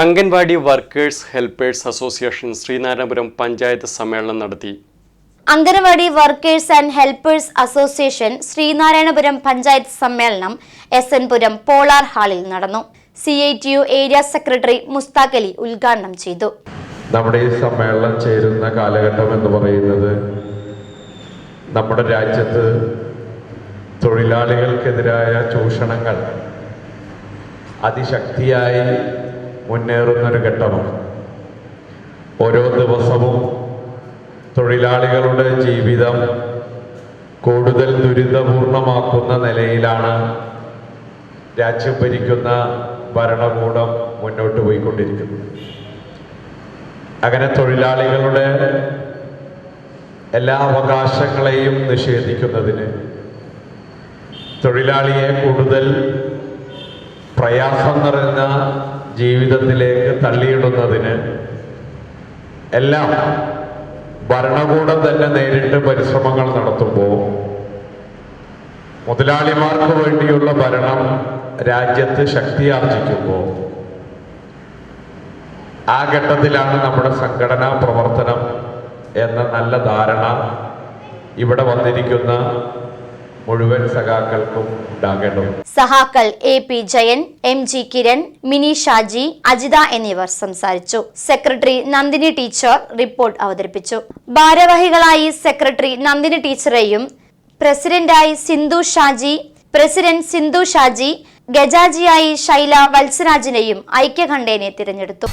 Anganwadi workers helpers association Sreenarayanapuram panchayat സമ്മേളനം നടത്തി. Anganwadi workers and helpers association Sreenarayanapuram panchayat സമ്മേളനം S N Puram പോളാർ ഹാളിൽ നടന്നു. C I T U area secretary Musthaq Ali ഉദ്ഘാടനം ചെയ്തു. നമ്മുടെ ഈ സമ്മേളനം ചേരുന്ന കാലഘട്ടം എന്ന് പറയുന്നത് നമ്മുടെ രാജ്യത്ത് തൊഴിലാളികൾക്കെതിരായ ചൂഷണങ്ങൾ അതിശക്തിയായി മുന്നേറുന്നൊരു ഘട്ടമാണ് ഓരോ ദിവസവും തൊഴിലാളികളുടെ ജീവിതം കൂടുതൽ ദുരിതപൂർണമാക്കുന്ന നിലയിലാണ് രാജ്യം ഭരിക്കുന്ന ഭരണകൂടം മുന്നോട്ട് പോയിക്കൊണ്ടിരിക്കുന്നത്. അങ്ങനെ തൊഴിലാളികളുടെ എല്ലാ അവകാശങ്ങളെയും നിഷേധിക്കുന്നതിന് തൊഴിലാളിയെ കൂടുതൽ പ്രയാസം നിറഞ്ഞ ജീവിതത്തിലേക്ക് തള്ളിയിടുന്നതിന് എല്ലാം ഭരണകൂടം തന്നെ നേരിട്ട് പരിശ്രമങ്ങൾ നടത്തുമ്പോൾ മുതലാളിമാർക്ക് വേണ്ടിയുള്ള ഭരണം രാജ്യത്ത് ശക്തിയാർജിക്കുമ്പോൾ ആ ഘട്ടത്തിലാണ് നമ്മുടെ സംഘടനാ പ്രവർത്തനം എന്ന നല്ല ധാരണ ഇവിടെ വന്നിരിക്കുന്ന മുഴുവൻ സഖാക്കൾക്കും ഉണ്ടാകേണ്ടത്. സഹാക്കൾ A P Jayan M G Kiran Mini Shaji Ajitha എന്നിവർ സംസാരിച്ചു. സെക്രട്ടറി നന്ദിനി ടീച്ചർ റിപ്പോർട്ട് അവതരിപ്പിച്ചു. ഭാരവാഹികളായി സെക്രട്ടറി നന്ദിനി ടീച്ചറെയും പ്രസിഡന്റായി സിന്ധു ഷാജി പ്രസിഡന്റ് സിന്ധു ഷാജി ഗജാജിയായി ശൈല വത്സരാജിനെയും ഐക്യകണ്ഠേനെ തിരഞ്ഞെടുത്തു.